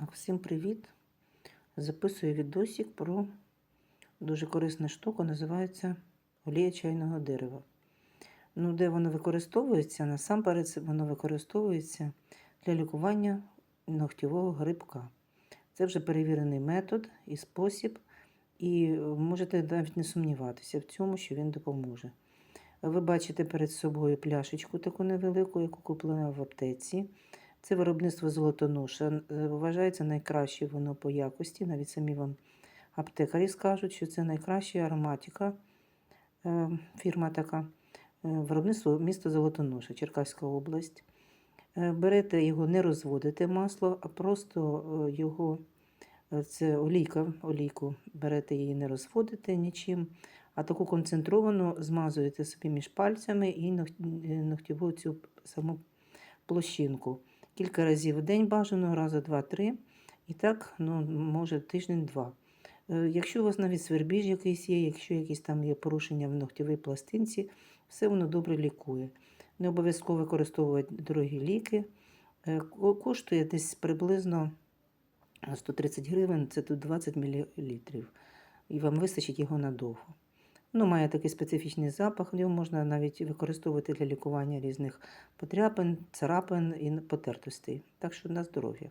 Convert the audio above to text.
Так, всім привіт! Записую відосик про дуже корисну штуку, називається олія чайного дерева. Ну, де воно використовується? Насамперед воно використовується для лікування ногтєвого грибка. Це вже перевірений метод і спосіб, і можете навіть не сумніватися в цьому, що він допоможе. Ви бачите перед собою пляшечку таку невелику, яку куплена в аптеці. Це виробництво золотоноша. Е, Вважається найкраще воно по якості. Навіть самі вам аптекарі скажуть, що це найкраща ароматика, е, фірма така. Е, Виробництво міста Золотоноша, Черкаська область. Берете його, не розводите масло, а просто його, це олійка, олійку, берете її, не розводите нічим, а таку концентровану змазуєте собі між пальцями і ног- ногтєву цю саму площинку. Кілька разів в день бажано, раза два-три. І так, ну, може, тиждень-два. Е, Якщо у вас навіть свербіж якийсь є, якщо якісь там є порушення в ногтєвій пластинці, все воно добре лікує. Не обов'язково використовувати дорогі ліки. Е, Коштує десь приблизно 130 гривень, це тут 20 мл. І вам вистачить його надовго. Воно має такий специфічний запах, його можна навіть використовувати для лікування різних потряпин, царапин і потертостей. Так що на здоров'я.